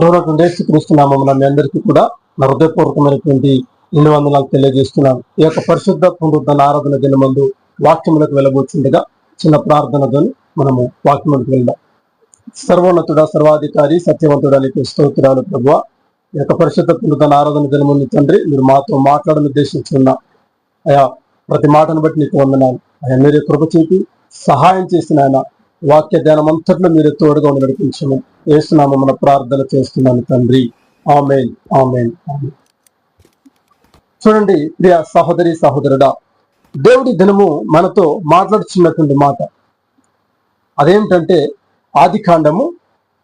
ప్రభుత్వం యేసుక్రీస్తున్నామన్న మీ అందరికీ కూడా నా హృదయపూర్వకమైనటువంటి రెండు వందనాలు తెలియజేస్తున్నాను. ఈ యొక్క పరిశుద్ధ పునరుద్ధరణ ఆరాధన దినమందు వాక్యములకు వెళ్ళబోతుండగా చిన్న ప్రార్థనతోని మనము వాక్యములకు వెళ్దాం. సర్వోన్నతుడ సర్వాధికారి సత్యవంతుడానికి స్తోత్రాలు ప్రభు ఈ యొక్క పరిశుద్ధ పునరుద్ధరణ ఆరాధన దినముందు తండ్రి మీరు మాతో మాట్లాడని ఉద్దేశించున్న. అయా ప్రతి మాటను బట్టి నీకు వందనాలు. అయా మీరే కృప చూపి సహాయం చేసిన ఆయన. వాక్య ధ్యానం అంతట్లో మీరు తోడుగా ఉండి నడిపించమని వేస్తున్నాము మన ప్రార్థన చేస్తున్నాను తండ్రి. ఆమెన్ ఆమెన్ చూడండి ప్రియ సహోదరి సహోదరుడా దేవుడి దినము మనతో మాట్లాడుచున్నటువంటి మాట. అదేమిటంటే ఆది కాండము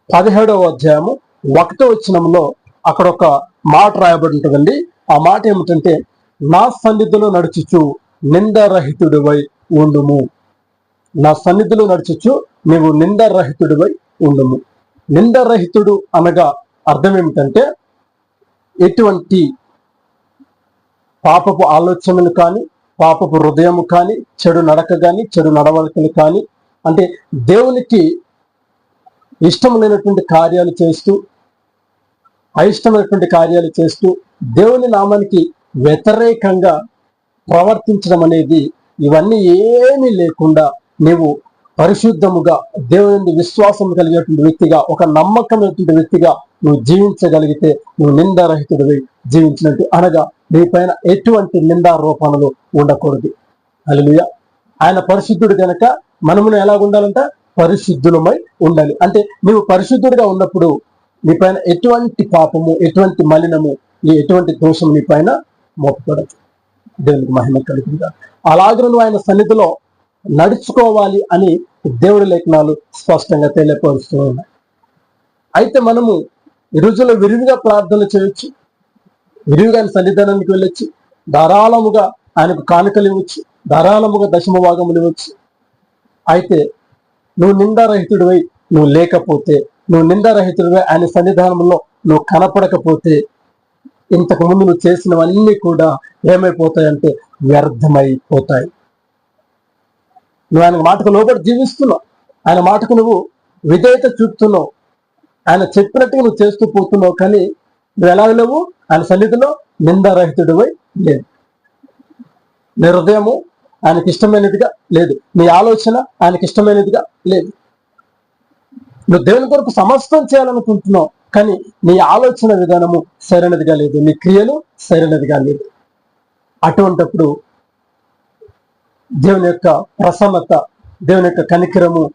పదిహేడవ అధ్యాయము ఒకటో వచ్చినంలో అక్కడ ఒక మాట రాయబడి ఉంటుందండి ఆ మాట ఏమిటంటే నా సన్నిధిలో నడుచుచు నిందారహితుడివై ఉండుము. నా సన్నిధిలో నడుచుచు నీవు నిందరహితుడివై ఉండము. నిందరహితుడు అనగా అర్థం ఏమిటంటే ఎటువంటి పాపపు ఆలోచనలు కానీ పాపపు హృదయము కానీ చెడు నడక కానీ చెడు నడవడికలు కానీ అంటే దేవునికి ఇష్టం లేనటువంటి కార్యాలు చేస్తూ అయిష్టమైనటువంటి కార్యాలు చేస్తూ దేవుని నామానికి వ్యతిరేకంగా ప్రవర్తించడం అనేది ఇవన్నీ ఏమీ లేకుండా నీవు పరిశుద్ధముగా దేవుని విశ్వాసం కలిగేటువంటి వ్యక్తిగా ఒక నమ్మకమైనటువంటి వ్యక్తిగా నువ్వు జీవించగలిగితే నువ్వు నిందారహితుడివి జీవించినట్టు అనగా నీ పైన ఎటువంటి నిందారోపణలు ఉండకూడదు. అలలుయ ఆయన పరిశుద్ధుడు కనుక మనమును ఎలా ఉండాలంటే? పరిశుద్ధులమై ఉండాలి. అంటే నీవు పరిశుద్ధుడిగా ఉన్నప్పుడు నీ పైన ఎటువంటి పాపము ఎటువంటి మలినము నీ ఎటువంటి దోషము నీ పైన మోపకూడదు దేవునికి మహిమ కలుగుతుందా అలాగే నువ్వు ఆయన సన్నిధిలో నడుచుకోవాలి అని దేవుడి లేఖనాలు స్పష్టంగా తెలియపరుస్తూ ఉన్నాయి. అయితే మనము ఈ రోజుల్లో విరివిగా ప్రార్థన చేయొచ్చు విరివిగా ఆయన సన్నిధానానికి వెళ్ళొచ్చు ధారాళముగా ఆయనకు కానుకలు ఇవ్వచ్చు ధారాళముగా దశమ భాగములు ఇవ్వచ్చు. అయితే నువ్వు నిందారహితుడివై నువ్వు లేకపోతే నువ్వు నిందారహితుడివై ఆయన సన్నిధానంలో నువ్వు కనపడకపోతే ఇంతకు ముందు నువ్వు చేసినవన్నీ కూడా ఏమైపోతాయంటే వ్యర్థమైపోతాయి. నువ్వు ఆయన మాటకు లోబడి జీవిస్తున్నావు. ఆయన మాటకు నువ్వు విధేయత చూపుతున్నావు. ఆయన చెప్పినట్టుగా నువ్వు చేస్తూ పోతున్నావు కానీ నువ్వు ఎలా లేవు ఆయన సన్నిధిలో నిందారహితుడివై లేదు నీ హృదయము ఆయనకి ఇష్టమైనదిగా లేదు. నీ ఆలోచన ఆయనకి ఇష్టమైనదిగా లేదు. నువ్వు దేవుని కొరకు సమస్తం చేయాలనుకుంటున్నావు కానీ నీ ఆలోచన విధానము సరైనదిగా లేదు. నీ క్రియలు సరైనదిగా లేదు. అటువంటప్పుడు దేవుని యొక్క ప్రసన్నత దేవుని యొక్క కనికరము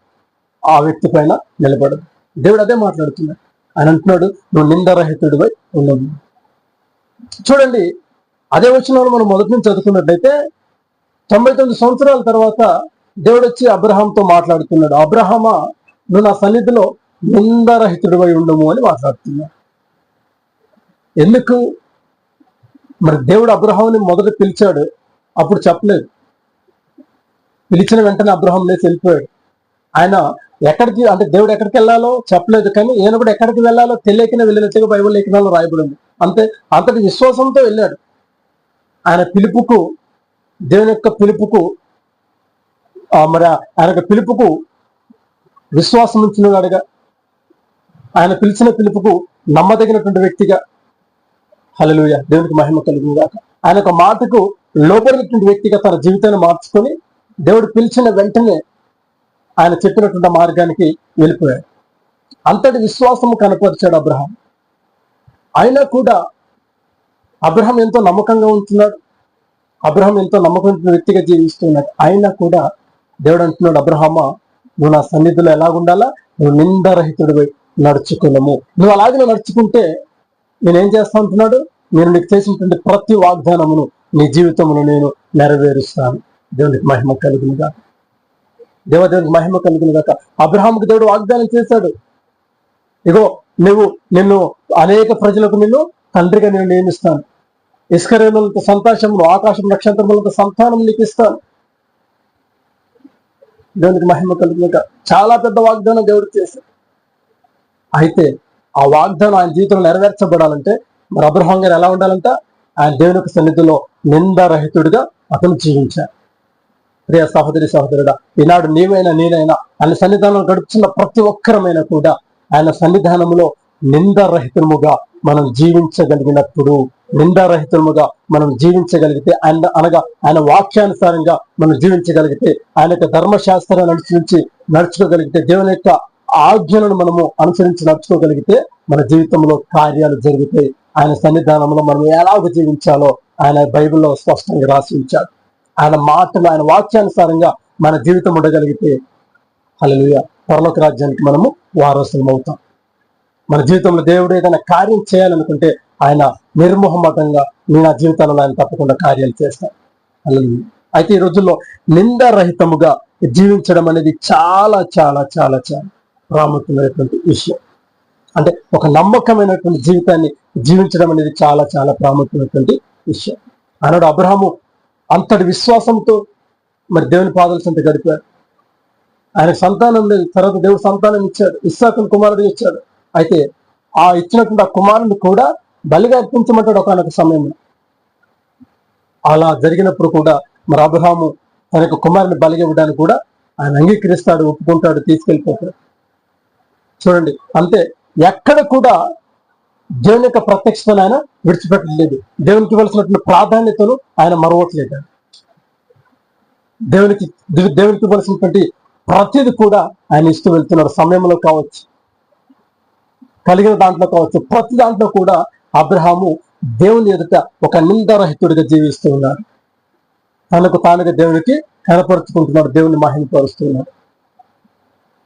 ఆ వ్యక్తి పైన నిలబడదు. దేవుడు అదే మాట్లాడుతున్నాడు. ఆయన అంటున్నాడు నువ్వు నిందరహితుడివై ఉండవు. చూడండి అదే వచ్చిన మనం మొదటి నుంచి చదువుకున్నట్లయితే తొంభై తొమ్మిది సంవత్సరాల తర్వాత దేవుడు వచ్చి అబ్రహాంతో మాట్లాడుతున్నాడు. అబ్రహమా నువ్వు నా సన్నిధిలో నిందరహితుడివై ఉండము అని మాట్లాడుతున్నాడు. ఎందుకు? మరి దేవుడు అబ్రహాంని మొదట పిలిచాడు. అప్పుడు చెప్పలేదు. పిలిచిన వెంటనే అబ్రహం లేచి వెళ్ళిపోయాడు. ఆయన ఎక్కడికి అంటే దేవుడు ఎక్కడికి వెళ్ళాలో చెప్పలేదు కానీ ఈయన కూడా ఎక్కడికి వెళ్ళాలో తెలియకనే వెళ్ళినట్టుగా బైబిల్ లేఖనాలు రాయబడింది అంతే అంతటి విశ్వాసంతో వెళ్ళాడు. ఆయన పిలుపుకు దేవుని యొక్క పిలుపుకు ఆ, మరి ఆయన యొక్క పిలుపుకు విశ్వాసం ఉంచినవాడుగా ఆయన పిలిచిన పిలుపుకు నమ్మదగినటువంటి వ్యక్తిగా హలలుయ దేవునికి మహిమ కలుగుగా ఆయన ఒక మాటకు లోపడినటువంటి వ్యక్తిగా తన జీవితాన్ని మార్చుకొని దేవుడు పిలిచిన వెంటనే ఆయన చెప్పినటువంటి మార్గానికి వెళ్ళిపోయాడు. అంతటి విశ్వాసము కనపరిచాడు అబ్రహం. అయినా కూడా అబ్రహం ఎంతో నమ్మకంగా ఉంటున్నాడు. అబ్రహం ఎంతో నమ్మకం వ్యక్తిగా జీవిస్తున్నాడు అయినా కూడా దేవుడు అంటున్నాడు అబ్రహమా నువ్వు నా సన్నిధిలో ఎలాగుండాలా నువ్వు నిందరహితుడివై నడుచుకున్నాము నువ్వు అలాగే నడుచుకుంటే నేనేం చేస్తా అంటున్నాడు? నేను నీకు చేసినటువంటి ప్రతి వాగ్దానమును నీ జీవితమును నేను నెరవేరుస్తాను. దేవునికి మహిమ కలుగునుగా దేవదేవునికి మహిమ కలుగునుగాక అబ్రహాముకు దేవుడు వాగ్దానం చేశాడు. ఇగో నువ్వు నిన్ను అనేక ప్రజలకు నిన్ను తండ్రిగా నేను నియమిస్తాను. ఇస్కరేణులతో సంతోషమును ఆకాశం నక్షత్రములతో సంతానం నీకు ఇస్తాను. దేవునికి మహిమ కలుగునుక చాలా పెద్ద వాగ్దానం దేవుడు చేశాడు. అయితే ఆ వాగ్దానం ఆయన జీవితంలో నెరవేర్చబడాలంటే మరి అబ్రహాం గారు ఎలా ఉండాలంట? ఆయన దేవుని యొక్క సన్నిధిలో నిందారహితుడిగా అతను జీవించారు ప్రియ సహోదరి సహోదరుడా ఈనాడు నీవైనా నేనైనా ఆయన సన్నిధానం గడుపుతున్న ప్రతి ఒక్కరమైనా కూడా ఆయన సన్నిధానంలో నిందరహితముగా మనం జీవించగలిగినప్పుడు నిందారహితముగా మనం జీవించగలిగితే ఆయన అనగా ఆయన వాక్యానుసారంగా మనం జీవించగలిగితే ఆయన యొక్క ధర్మశాస్త్రాన్ని అనుసరించి నడుచుకోగలిగితే దేవుని యొక్క ఆజ్ఞలను మనము అనుసరించి నడుచుకోగలిగితే మన జీవితంలో కార్యాలు జరుగుతాయి. ఆయన సన్నిధానంలో మనం ఎలాగ జీవించాలో ఆయన బైబిల్లో స్పష్టంగా రాసి ఉంచాడు. ఆయన మాటలు ఆయన వాక్యానుసారంగా మన జీవితం ఉండగలిగితే హల్లెలూయా పరలోక రాజ్యానికి మనము వారసులం అవుతాం. మన జీవితంలో దేవుడు ఏదైనా కార్యం చేయాలనుకుంటే ఆయన నిర్మోహమతంగా నేను నా జీవితంలో ఆయన తప్పకుండా కార్యాలు చేస్తాను హల్లెలూయా. అయితే ఈ రోజుల్లో నిందారహితముగా జీవించడం అనేది చాలా చాలా చాలా చాలా ప్రాముఖ్యమైనటువంటి విషయం. అంటే ఒక నమ్మకమైనటువంటి జీవితాన్ని జీవించడం అనేది చాలా చాలా ప్రాముఖ్యమైనటువంటి విషయం. ఆనాడు అబ్రహాము అంతటి విశ్వాసంతో మరి దేవుని పాదాల చెంత గడిపారు. ఆయన సంతానం లేదు. తర్వాత దేవుడు సంతానం ఇచ్చాడు. ఇస్సాకుని కుమారుడు ఇచ్చాడు. అయితే ఆ ఇచ్చినటువంటి ఆ కుమారుని కూడా బలిగా అర్పించమంటాడు ఒకనొక సమయంలో. అలా జరిగినప్పుడు కూడా మరి అబ్రహాము తన యొక్క కుమారుని బలిగా ఇవ్వడానికి కూడా ఆయన అంగీకరిస్తాడు ఒప్పుకుంటాడు తీసుకెళ్ళిపోతాడు. చూడండి అంతే. ఎక్కడ కూడా దేవుని యొక్క ప్రత్యక్షతను ఆయన విడిచిపెట్టలేదు. దేవునికి ఇవ్వాల్సినటువంటి ప్రాధాన్యతను ఆయన మరవట్లేదు. దేవునికి దేవునికి ఇవ్వాల్సినటువంటి ప్రతిది కూడా ఆయన ఇస్తూ వెళ్తున్నారు. సమయంలో కావచ్చు కలిగిన దాంట్లో కావచ్చు ప్రతి దాంట్లో కూడా అబ్రహాము దేవుని ఎదుట ఒక నిందరహితుడిగా జీవిస్తూ ఉన్నాడు తనకు తానుగా దేవునికి కనపరుచుకుంటున్నాడు దేవుని మహిమపరుస్తున్నాడు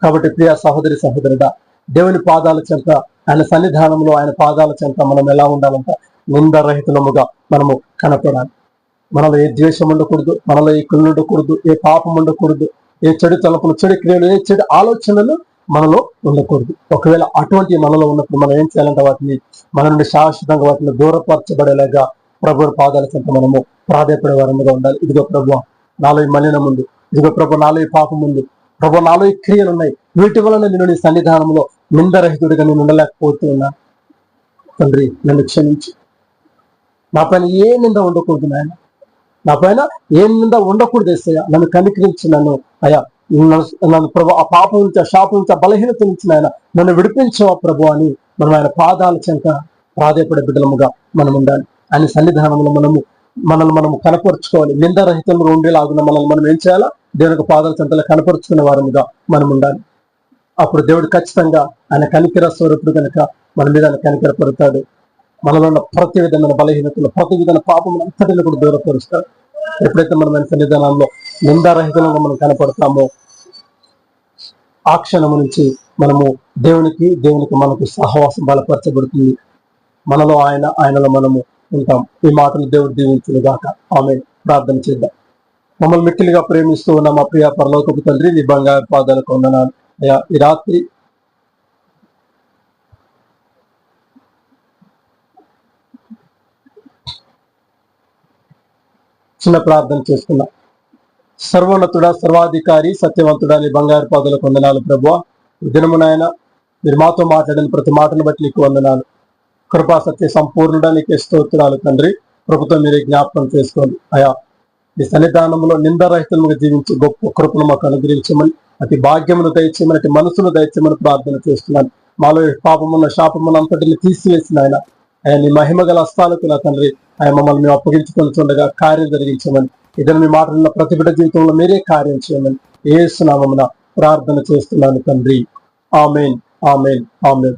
కాబట్టి ప్రియ సహోదరి సహోదరుడా దేవుని పాదాల చెంత ఆయన సన్నిధానంలో ఆయన పాదాల చెంత మనం ఎలా ఉండాలంట? నిందరహితులముగా మనము కనపడాలి. మనలో ఏ ద్వేషం ఉండకూడదు మనలో ఏ కుళ్ళు ఉండకూడదు ఏ పాపం ఉండకూడదు ఏ చెడు తలపులు చెడు క్రియలు ఏ చెడు ఆలోచనలు మనలో ఉండకూడదు. ఒకవేళ అటువంటి మనలో ఉన్నప్పుడు మనం ఏం చేయాలంటే వాటిని మన నుండి శాశ్వతంగా వాటిని దూరపరచబడేలాగా ప్రభు పాదాల చెంత మనము ప్రాధాయపడే వారముగా ఉండాలి. ఇదిగో ప్రభు నాలో మలినం ఉంది ఇదిగో ప్రభు నాలో పాపం ఉంది ప్రభు నాలో ఈ క్రియలు ఉన్నాయి. వీటి వలన నేను నీ సన్నిధానంలో నిందరహితుడిగా నేను ఉండలేకపోతున్నా. తండ్రి నన్ను క్షమించి. నా పైన ఏ నింద ఉండకూడదు నాయన. నా పైన ఏ నింద ఉండకూడదు వేసయ్యా నన్ను కనికరించి నన్ను. అయ్యా నన్ను నన్ను ప్రభు ఆ పాపం నుంచి ఆ శాపం నుంచి ఆ బలహీనత నుంచి నాయన నన్ను విడిపించవా ప్రభు అని మనం ఆయన పాదాల చెంత ప్రాధాయపడే బిడ్డలముగా మనం ఉండాలి. ఆయన సన్నిధానంలో మనము మనల్ని మనం కనపరుచుకోవాలి. నిందారహితంగా ఉండేలాగున్న మనల్ని మనం ఏం చేయాలా? దేవునికి పాదాల చెంతలు కనపరుచుకునే వారముగా మనం ఉండాలి. అప్పుడు దేవుడు ఖచ్చితంగా ఆయన కనికిర స్వరూపుడు కనుక మన మీద ఆయన కనికిర పడతాడు మనలో ఉన్న ప్రతి విధమైన బలహీనతలు ప్రతి విధమైన పాపం అంతటిని కూడా దూరపరుస్తాడు. ఎప్పుడైతే మనం ఆయన సన్నిధానంలో నిందారహితంగా మనం కనపడతామో ఆ క్షణము నుంచి మనము దేవునికి దేవునికి మనకు సహవాసం బలపరచబడుతుంది. మనలో ఆయన ఆయనలో మనము ఉంటాం. ఈ మాటలు దేవుడు దీవించిన గాక. ఆమె ప్రార్థన చేద్దాం. మమ్మల్ని మిక్కిలిగా ప్రేమిస్తూ ఉన్న మా ప్రియ పరలోకపు తండ్రి నీ బంగారు పాదాలకు వందనాలు. అయ్యా ఈ రాత్రి చిన్న ప్రార్థన చేసుకున్నా సర్వోన్నతుడ సర్వాధికారి సత్యవంతుడా నీ బంగారు పాదాలకు వందనాలు ప్రభు దినము నాయన మీరు మాతో మాట్లాడిన ప్రతి మాటను బట్టి నీకు వందనాలు. కృపా సత్య సంపూర్ణుడా స్తోత్రాలు తండ్రి. ప్రభుత్వం మీరే జ్ఞాపకం చేసుకోండి. అయా ఈ సన్నిధానంలో నిందరహితంగా జీవించి గొప్ప కృపను మాకు అనుగ్రహించమని అతి భాగ్యమును దయచేయమని అతి మనసును దయచేయమని ప్రార్థన చేస్తున్నాను. మాలో పాపమున్న శాపమున్న అంతటిని తీసివేసిన ఆయన ఆయన నీ మహిమ గల అస్తాలకు నా తండ్రి. ఆయన మమ్మల్ని మేము అప్పగించుకొని చూడగా కార్యం జరిగించమని ఇద్దరు మీ మాటలున్న ప్రతిభట జీవితంలో మీరే కార్యం చేయమని ఏసునామమున ప్రార్థన చేస్తున్నాను తండ్రి. Amen amen amen.